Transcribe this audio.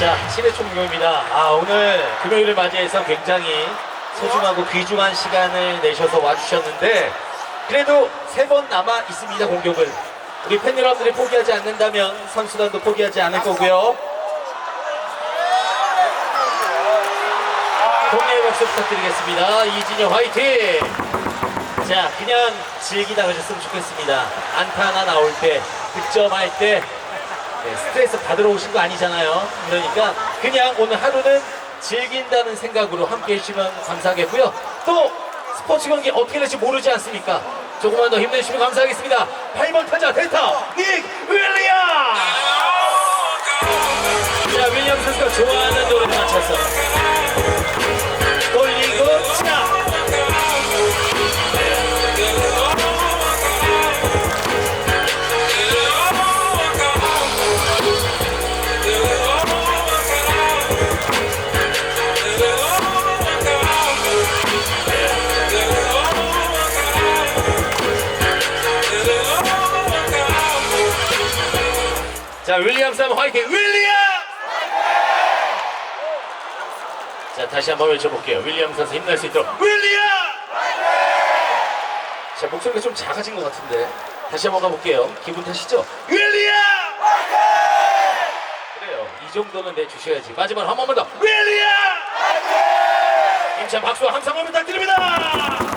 김호입니다. 아, 오늘 금요일을 맞이해서 굉장히 소중하고 귀중한 시간을 내셔서 와주셨는데, 그래도 세 번 남아 있습니다, 공격을. 우리 팬 여러분들이 포기하지 않는다면 선수단도 포기하지 않을 거고요. 동네 박수 부탁드리겠습니다. 이진영 화이팅! 자, 그냥 즐기다 가셨으면 좋겠습니다. 안타 하나 나올 때, 득점할 때, 네, 스트레스 받으러 오신 거 아니잖아요. 그러니까 그냥 오늘 하루는 즐긴다는 생각으로 함께 해주시면 감사하겠고요. 또 스포츠 경기 어떻게 될지 모르지 않습니까? 조금만 더 힘내주시면 감사하겠습니다. 8번 타자 데이터 닉 윌리엄! 자, 윌리엄 선수가 좋아하는 노래 맞춰서 돌리 자, 윌리엄 쌈 화이팅! 윌리엄! 자, 다시 한번 외쳐볼게요. 윌리엄 선수 힘낼 수 있도록 윌리엄! 자, 목소리가 좀 작아진 것 같은데 다시 한번 가볼게요. 기분 탓이죠? 윌리엄! 그래요. 이 정도는 내주셔야지. 마지막 한 번만 더 윌리엄! 힘찬 박수와 함성을 부탁드립니다!